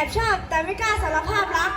แอบชอบแต่ไม่กล้าสารภาพรัก